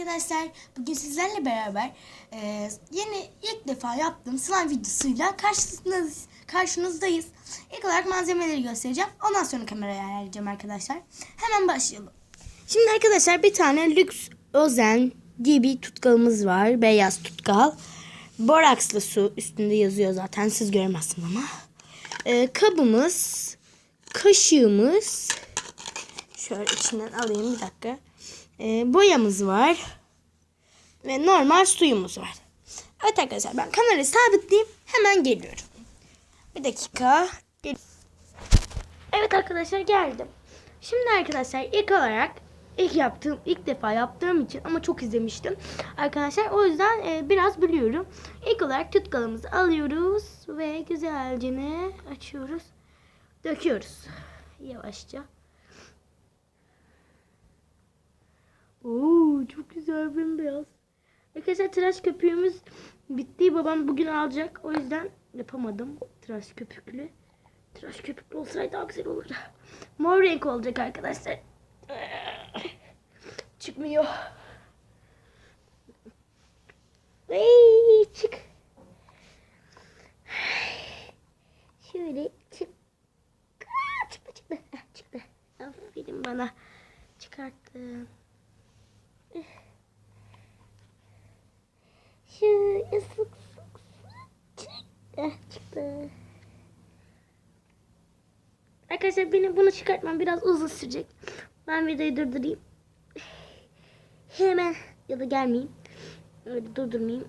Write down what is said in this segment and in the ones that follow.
arkadaşlar. Bugün sizlerle beraber e, yeni ilk defa yaptığım slime videosuyla karşınızdayız. karşınızdayız. İlk olarak malzemeleri göstereceğim. Ondan sonra kameraya ayarlayacağım arkadaşlar. Hemen başlayalım. Şimdi arkadaşlar bir tane lüks özen diye bir tutkalımız var. Beyaz tutkal. Borakslı su üstünde yazıyor zaten. Siz göremezsiniz ama. E, kabımız, kaşığımız, Şöyle içinden alayım bir dakika. Ee, boyamız var. Ve normal suyumuz var. Evet arkadaşlar ben kamerayı sabitleyeyim. Hemen geliyorum. Bir dakika. Gel- Evet arkadaşlar geldim. Şimdi arkadaşlar ilk olarak ilk yaptığım ilk defa yaptığım için ama çok izlemiştim arkadaşlar o yüzden e, biraz biliyorum. İlk olarak tutkalımızı alıyoruz ve güzelce açıyoruz. Döküyoruz. Yavaşça. Oo çok güzel bembeyaz. Arkadaşlar tıraş köpüğümüz bitti. Babam bugün alacak. O yüzden yapamadım tıraş köpüklü. Tıraş köpüklü olsaydı daha güzel olurdu. Mor renk olacak arkadaşlar. Çıkmıyor. Ay, çık. Şöyle çık. Aa, çıktı çıktı. Çıktı. Aferin bana. Çıkarttım. Şöyle sık sık sık. Çıktı. Arkadaşlar benim bunu çıkartmam biraz uzun sürecek. Ben videoyu durdurayım. Hemen ya da gelmeyeyim. Öyle durdurmayayım.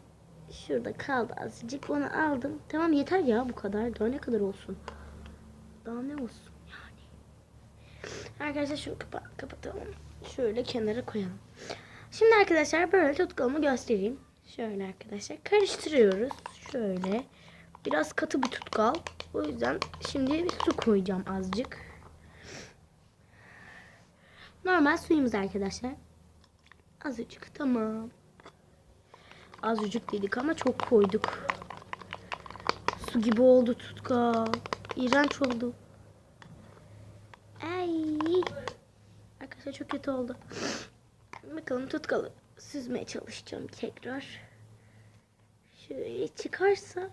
Şurada kaldı azıcık. Onu aldım. Tamam yeter ya bu kadar. Daha ne kadar olsun. Daha ne olsun yani. Arkadaşlar şunu kapa kapatalım. Şöyle kenara koyalım. Şimdi arkadaşlar böyle tutkalımı göstereyim. Şöyle arkadaşlar karıştırıyoruz. Şöyle. Biraz katı bir tutkal. O yüzden şimdi su koyacağım azıcık. Normal suyumuz arkadaşlar. Azıcık tamam. Azıcık dedik ama çok koyduk. Su gibi oldu tutkal. İğrenç oldu. Ay. Arkadaşlar çok kötü oldu. Bakalım tutkalı süzmeye çalışacağım tekrar. Şöyle çıkarsa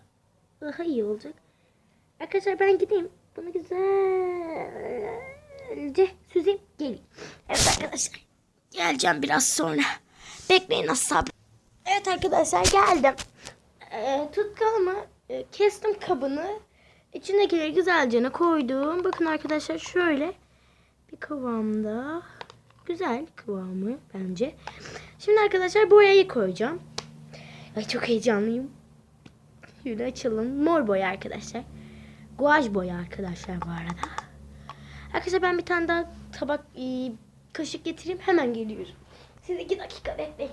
daha iyi olacak. Arkadaşlar ben gideyim. Bunu güzelce süzeyim. Geleyim. Evet arkadaşlar. Geleceğim biraz sonra. Bekleyin az. Evet arkadaşlar geldim. Ee, tutkalımı e, kestim kabını. İçindekileri güzelce koydum. Bakın arkadaşlar şöyle bir kıvamda. Güzel kıvamı bence. Şimdi arkadaşlar boyayı koyacağım. Ay çok heyecanlıyım. Şöyle açalım. Mor boya arkadaşlar. Guaj boya arkadaşlar bu arada. Arkadaşlar ben bir tane daha tabak e, kaşık getireyim. Hemen geliyorum. Siz iki dakika bekleyin.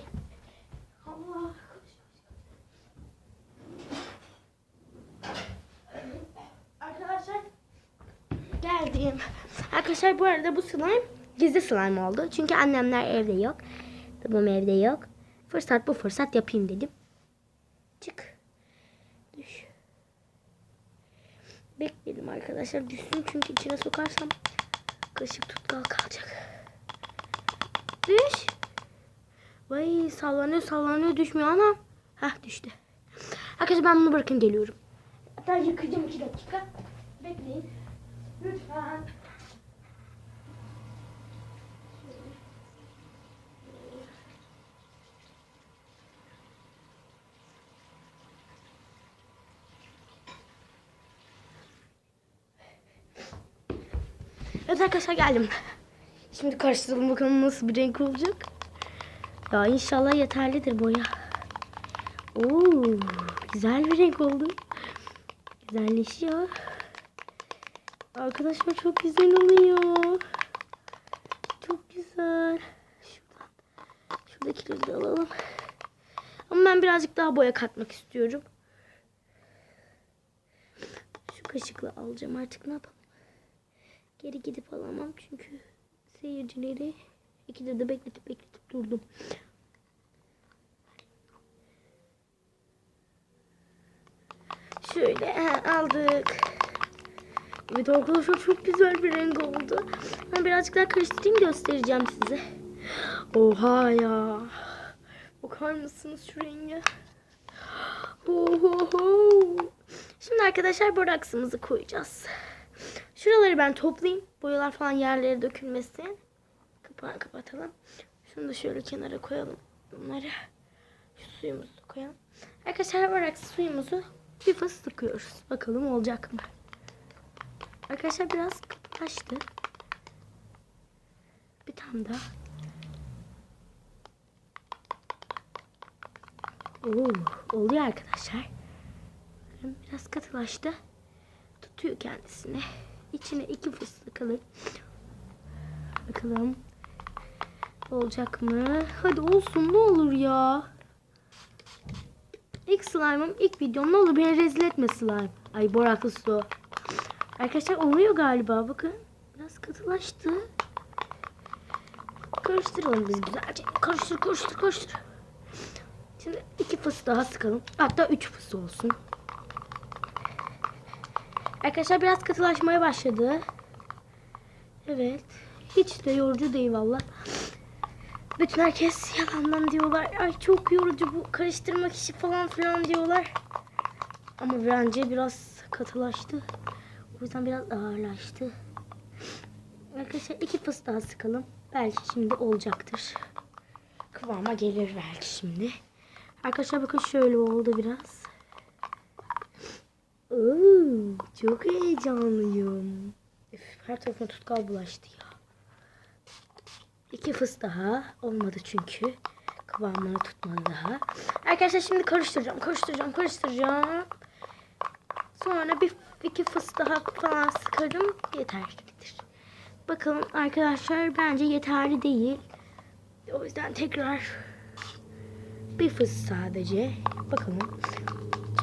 Arkadaşlar geldim. Arkadaşlar bu arada bu slime gizli slime oldu. Çünkü annemler evde yok. Babam evde yok. Fırsat bu fırsat yapayım dedim. Çık. Düş. Bekledim arkadaşlar düşsün çünkü içine sokarsam kaşık tutkal kalacak. Düş. Vay sallanıyor sallanıyor düşmüyor ama. Heh düştü. Arkadaşlar ben bunu bırakın geliyorum. Hatta yıkayacağım iki dakika. Bekleyin. Lütfen. Evet arkadaşlar geldim. Şimdi karıştıralım bakalım nasıl bir renk olacak. Ya inşallah yeterlidir boya. Oo, güzel bir renk oldu. Güzelleşiyor. Arkadaşlar çok güzel oluyor. Çok güzel. Şuradan. Şuradakileri de alalım. Ama ben birazcık daha boya katmak istiyorum. Şu kaşıkla alacağım artık ne yapalım. Geri gidip alamam çünkü seyircileri ikide de bekletip bekletip durdum. Şöyle aldık. Evet arkadaşlar çok güzel bir renk oldu. Ben birazcık daha karıştırayım göstereceğim size. Oha ya. Bakar mısınız şu renge? Ohoho. Şimdi arkadaşlar boraksımızı koyacağız. Şuraları ben toplayayım. Boyalar falan yerlere dökülmesin. Kapağını kapatalım. Şunu da şöyle kenara koyalım. Bunları. Şu suyumuzu koyalım. Arkadaşlar boraks suyumuzu bir fıs sıkıyoruz. Bakalım olacak mı? Arkadaşlar biraz katılaştı. Bir tane daha. Oo, oluyor arkadaşlar. Biraz katılaştı. Tutuyor kendisini. İçine iki fıstık alır. Bakalım. Olacak mı? Hadi olsun ne olur ya. İlk slime'ım ilk videom ne olur beni rezil etme slime. Ay boraklı su. Arkadaşlar oluyor galiba bakın. Biraz katılaştı. Karıştıralım biz güzelce. Karıştır karıştır karıştır. Şimdi iki fıs daha sıkalım. Hatta üç fıs olsun. Arkadaşlar biraz katılaşmaya başladı. Evet. Hiç de yorucu değil valla. Bütün herkes yalandan diyorlar. Ay çok yorucu bu karıştırmak işi falan filan diyorlar. Ama bence biraz katılaştı. O yüzden biraz ağırlaştı. Arkadaşlar iki fıs daha sıkalım. Belki şimdi olacaktır. Kıvama gelir belki şimdi. Arkadaşlar bakın şöyle oldu biraz. Çok heyecanlıyım. Üf, her tarafıma tutkal bulaştı ya. İki fıs daha. Olmadı çünkü. Kıvamını tutmadı daha. Arkadaşlar şimdi karıştıracağım, karıştıracağım, karıştıracağım. Sonra bir iki fıs daha falan sıkarım. Yeterlidir. Bakalım arkadaşlar bence yeterli değil. O yüzden tekrar bir fıs sadece. Bakalım.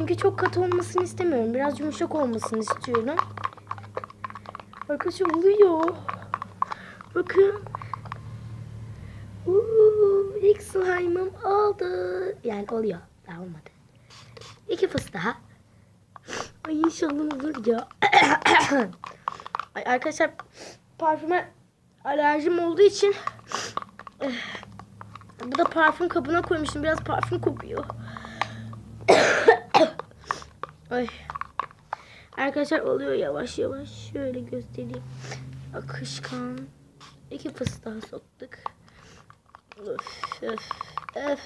Çünkü çok katı olmasını istemiyorum. Biraz yumuşak olmasını istiyorum. Arkadaşlar oluyor. Bakın. Uuu, ilk slime'ım oldu. Yani oluyor. Daha olmadı. İki fıs daha. Ay inşallah olur ya. Ay arkadaşlar parfüme alerjim olduğu için eh, bu da parfüm kabına koymuştum. Biraz parfüm kokuyor. Ay. Arkadaşlar oluyor yavaş yavaş. Şöyle göstereyim. Akışkan. İki fıs daha soktuk. Öf, öf, öf.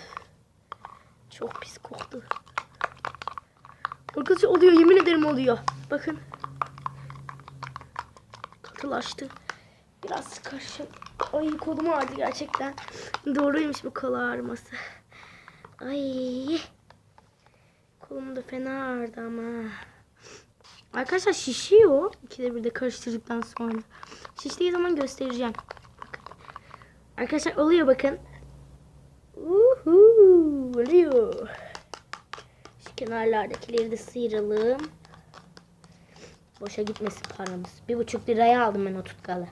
Çok pis koktu. Arkadaşlar oluyor yemin ederim oluyor. Bakın. Katılaştı. Biraz karışık. Ay kolum ağrıdı gerçekten. Doğruymuş bu kol ağrıması. Ay. Kolum da fena ağrıdı ama. Arkadaşlar şişiyor. İkide bir de karıştırdıktan sonra. Şiştiği zaman göstereceğim. Bakın. Arkadaşlar oluyor bakın. Uhu, oluyor. Şu kenarlardakileri de sıyıralım. Boşa gitmesin paramız. Bir buçuk liraya aldım ben o tutkalı.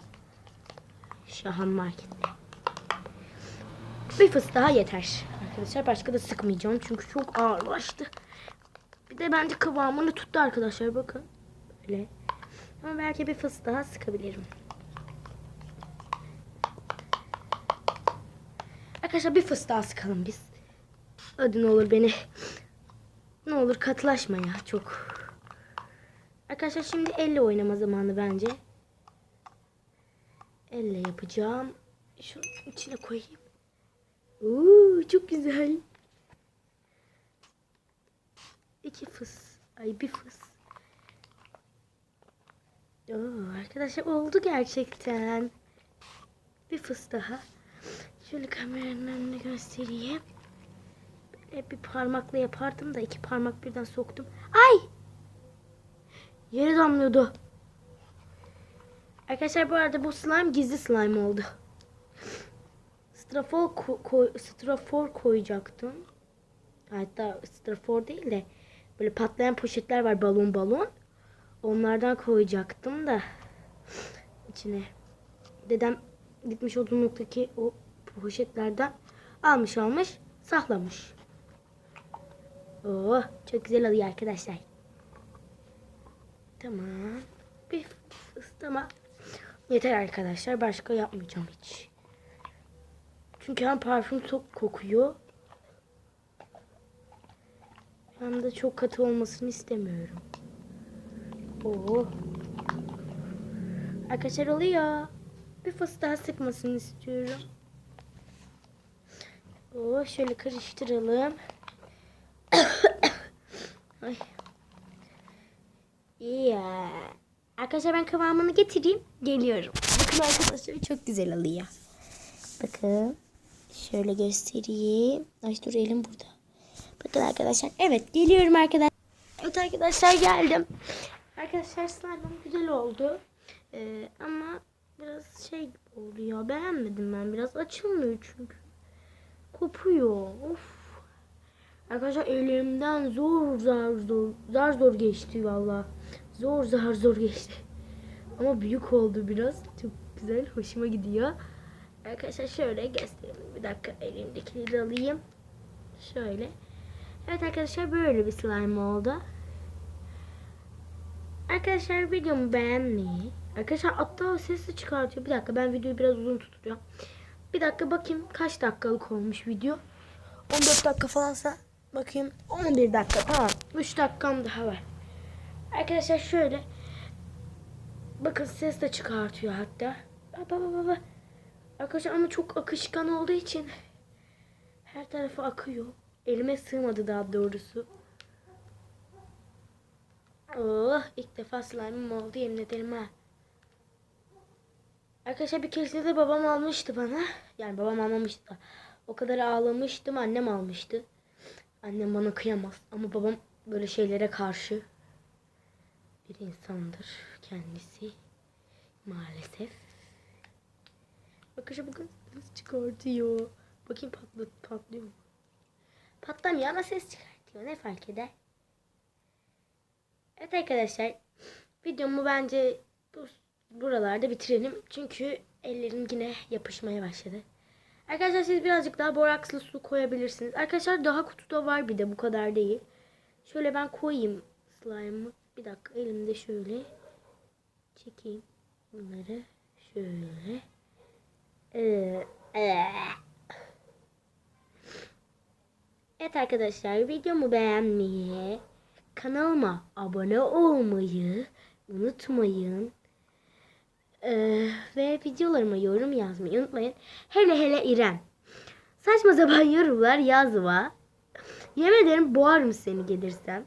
Şahan markette. Bir fıs daha yeter. Arkadaşlar başka da sıkmayacağım çünkü çok ağırlaştı. Bir de bence kıvamını tuttu arkadaşlar bakın. Böyle. Ama belki bir fıs daha sıkabilirim. Arkadaşlar bir fıs daha sıkalım biz. Hadi ne olur beni. Ne olur katılaşma ya çok. Arkadaşlar şimdi elle oynama zamanı bence. Elle yapacağım. Şunu içine koyayım. Oo, çok güzel. İki fıs. Ay bir fıs. Oo, arkadaşlar oldu gerçekten. Bir fıs daha. Şöyle kameranın önüne göstereyim. Böyle bir parmakla yapardım da iki parmak birden soktum. Ay! Yere damlıyordu. Arkadaşlar bu arada bu slime gizli slime oldu. Strafor, ko- koy- strafor koyacaktım. Hatta strafor değil de böyle patlayan poşetler var balon balon. Onlardan koyacaktım da içine. Dedem gitmiş odunluktaki o poşetlerden almış almış saklamış. Oh çok güzel oluyor arkadaşlar. Tamam. Bir ıslama. Yeter arkadaşlar. Başka yapmayacağım hiç. Çünkü hem parfüm çok kokuyor. Hem de çok katı olmasını istemiyorum. Oo. Arkadaşlar oluyor. Bir fıs daha sıkmasını istiyorum. Oo, şöyle karıştıralım. Ay. İyi ya. Arkadaşlar ben kıvamını getireyim. Geliyorum. Bakın arkadaşlar çok güzel oluyor. Bakın. Şöyle göstereyim. Ay dur elim burada. Bakın arkadaşlar. Evet geliyorum arkadaşlar. Evet arkadaşlar geldim. Arkadaşlar slime'ım güzel oldu. Ee, ama biraz şey oldu ya. Beğenmedim ben. Biraz açılmıyor çünkü. Kopuyor. Of. Arkadaşlar elimden zor zar zor zar zor geçti valla. Zor zar zor geçti. Ama büyük oldu biraz. Çok güzel. Hoşuma gidiyor. Arkadaşlar şöyle göstereyim. Bir dakika elimdekileri de alayım. Şöyle. Evet arkadaşlar böyle bir slime oldu. Arkadaşlar videomu beğenmeyi. Arkadaşlar hatta sesi çıkartıyor. Bir dakika ben videoyu biraz uzun tutacağım. Bir dakika bakayım kaç dakikalık olmuş video. 14 dakika falansa bakayım 11 dakika tamam 3 dakikam daha var. Arkadaşlar şöyle bakın ses de çıkartıyor hatta. Baba baba baba. Arkadaşlar ama çok akışkan olduğu için her tarafa akıyor. Elime sığmadı daha doğrusu. Oh ilk defa slime'ım oldu yemin ederim ha. Arkadaşlar bir keresinde de babam almıştı bana. Yani babam almamıştı da. O kadar ağlamıştım annem almıştı. Annem bana kıyamaz. Ama babam böyle şeylere karşı bir insandır kendisi. Maalesef. Bakışa bakın nasıl çıkartıyor. Bakayım patlı, patlıyor mu? Patlamıyor ama ses çıkartıyor. Ne fark eder? Evet arkadaşlar. Videomu bence bu, buralarda bitirelim. Çünkü ellerim yine yapışmaya başladı. Arkadaşlar siz birazcık daha borakslı su koyabilirsiniz. Arkadaşlar daha kutuda var bir de bu kadar değil. Şöyle ben koyayım slime'ı. Bir dakika elimde şöyle çekeyim bunları. Şöyle. Ee, ee. Evet arkadaşlar videomu beğenmeyi, kanalıma abone olmayı unutmayın. Ee, ve videolarıma yorum yazmayı unutmayın. Hele hele İrem. Saçma sapan yorumlar yazma. Yemin ederim boğarım seni gelirsen.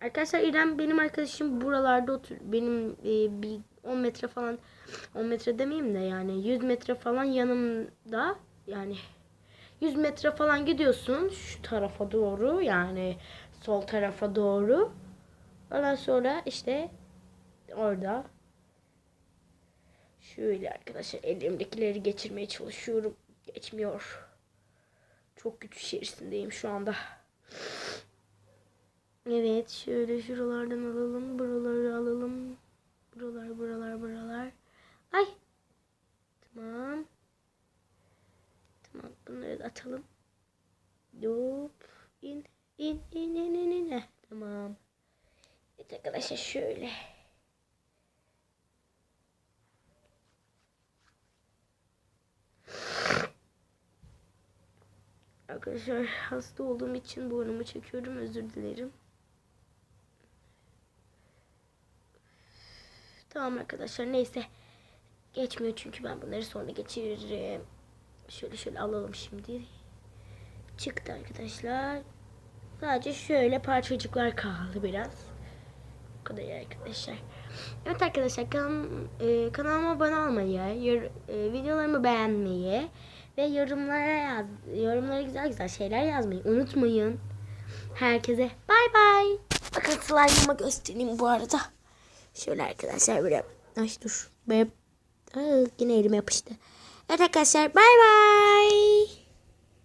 Arkadaşlar İrem benim arkadaşım buralarda otur. Benim e, bir 10 metre falan 10 metre demeyeyim de yani 100 metre falan yanımda. Yani 100 metre falan gidiyorsun şu tarafa doğru yani sol tarafa doğru. Ondan sonra işte orada şöyle arkadaşlar elimdekileri geçirmeye çalışıyorum. Geçmiyor. Çok güç içerisindeyim şu anda. Evet şöyle şuralardan alalım. Buraları alalım. Buralar buralar buralar. Ay. Tamam. Bunları da atalım. Hop. in in in in in in. Tamam. Evet arkadaşlar şöyle. Arkadaşlar hasta olduğum için burnumu çekiyorum. Özür dilerim. Tamam arkadaşlar neyse. Geçmiyor çünkü ben bunları sonra geçiririm. Şöyle şöyle alalım şimdi. Çıktı arkadaşlar. Sadece şöyle parçacıklar kaldı biraz. Bu kadar arkadaşlar. Evet arkadaşlar kanal, e, kanalıma abone olmayı, yor- e, videolarımı beğenmeyi ve yorumlara yaz, yorumlara güzel güzel şeyler yazmayı unutmayın. Herkese bay bay. Bakın slime'ımı göstereyim bu arada. Şöyle arkadaşlar böyle. Ay dur. Böyle. Aa, yine elime yapıştı. Evet arkadaşlar bay bay.